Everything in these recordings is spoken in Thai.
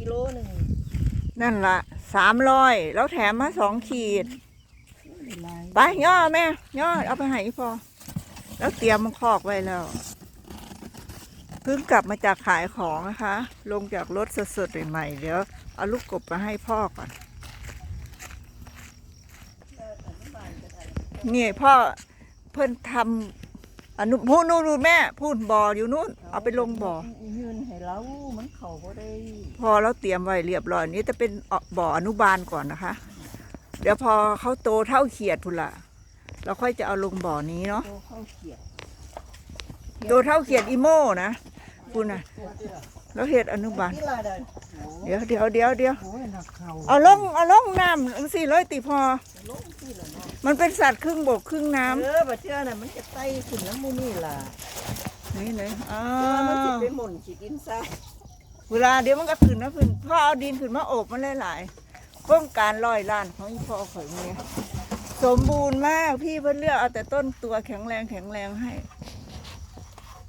กิโลหนึ่งนั่นละสามร้อยแล้วแถมมาสองขีดหลายไปย่อแม่ย่อเอาไปให้อีพอ แล้วเตรียมคอกไว้แล้ว เพิ่งกลับมาจากขายของนะคะ ลงจากรถสดๆใหม่ๆเดี๋ยวเอาลูกกบมาให้พ่อก่อนนี่พ่อเพิ่นทำ อนุพูดนู่นนู่นแม่พูดบ่ออยู่นู่นเอาไปลงบ่อยืนให้เรามันเข่าบ่ได้พอเราเตรียมไว้เรียบร้อยนี้จะเป็นบ่ออนุบาลก่อนนะคะ เดี๋ยวพอเขาโตเท่าเขียดพุ่นละเราค่อยจะเอาลงบ่อนี้เนาะโตเข้าเขียดโตเท่าเขียดอีโม่นะพุ่นนะแล้วเห็ดอนุบาลนี่ล่ะ เด้อโอ้เดี๋ยวเดี๋ยวเดี๋ยวเดี๋ยวโหหนักเข่าเอาลงเอาลงน้ำอังสี่ร้อยตีพอลงที่ละเนาะมันเป็นสัตว์ครึ่งบกครึ่งน้เออบัดเทื่อน่ะมันจะไต่ขึ้นน้ำมูนี่ล่ะำนี่เลยอ้าแต่ว่ามันสิวไปหม่นสิกินซะเวลาเดี๋ยวมันก็ขึ้นนะขึ้นพ่อเอาดินขึ้นมาโอบมันหลายๆโครงการลอยล้านของอีพ่อข่อยเนี่ยสมบูรณ์มากพี่เพิ่นเลือกเอาแต่ต้นตัวแข็งแรงแข็งแรงให้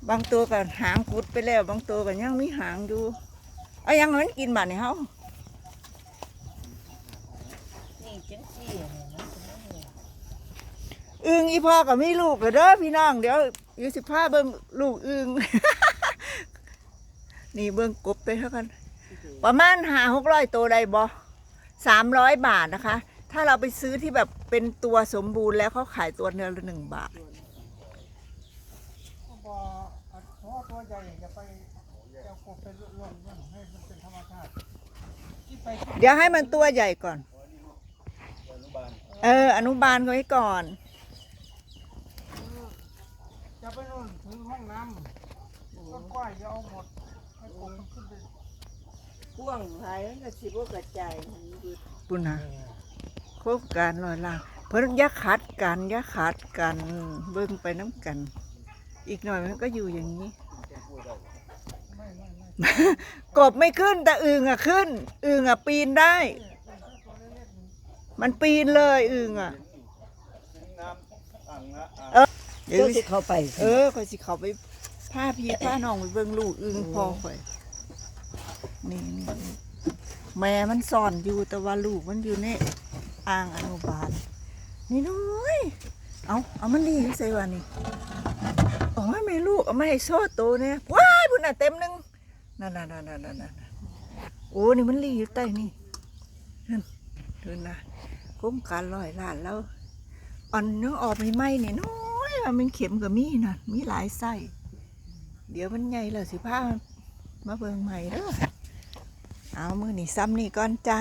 บางตัวก็หางกุดไปแล้ว บางตัวก็ยังมีหางอยู่ เอายังมันกินบาดนี่เฮานี่จังซี่เนี่ยนะอึงอีพ่อก็มีลูกแล้วเด้อพี่น้องเดี๋ยวอยู่สิบห้าเบิ่งลูกอึงนี่เบิ่งกบไปเท่ากัน ประมาณหาหกร้อยตัวใดบ่สามร้อยบาทนะคะ ถ้าเราไปซื้อที่แบบเป็นตัวสมบูรณ์แล้วเขาขายตัวเนื้อละหนึ่งบาท บอเพราะว่าตัวใหญ่จะไปจะกบไปรวมๆให้มันเป็นธรรมชาติที่ไปเดี๋ยวให้มันตัวใหญ่ก่อน เออ อนุบาลไว้ก่อน จะไปนู่นถึงห้องน้ำต้นกล้วยจะเอาหมดให้กบมันขึ้นไปพ่วงหายมันก็สิบ่กระจายมันอยู่ปุ่นนะโครงการลอยล่างเพิ่นอย่าขัดกันอย่าขัดกัน เบิ่งไปน้ำกัน อีกหน่อยมันก็อยู่อย่างนี้ไม่ไม่ไม่ กบไม่ขึ้นแต่อึงอะขึ้น อึงอะปีนได้ มันปีนเลยอึงอะเออเดี๋ยวเจ้าสิเข้าไป เออข่อยสิเขาไปผ้าพี่ผ้าน้องไปเบิ่งลูกอึงพอข่อยนี่นี่นี่แม่มันซ่อนอยู่แต่ว่าลูกมันอยู่ในอ่างอนุบาล นี่น้อยเอาเอามันดีใส่ว่านี่เอามาแม่ลูกเอามาให้โซ่โตเนี่ยว้ายพุ่นน่ะเต็มหนึง นั่นนั่นนั่นนั่นนั่นโอ้นี่มันรีอยู่ใต้นี่นั่นดูนะโครงการลอยล้านแล้วอ่อนยังออกไม่ไหมเนี่น้อยมันเข็มกับมีน่ะมีหลายไส้เดี๋ยวมันใหญ่แล้วสิพามาเบิ่งใหม่เด้อเอามือนี่ซ้ำนี่ก่อนจ้า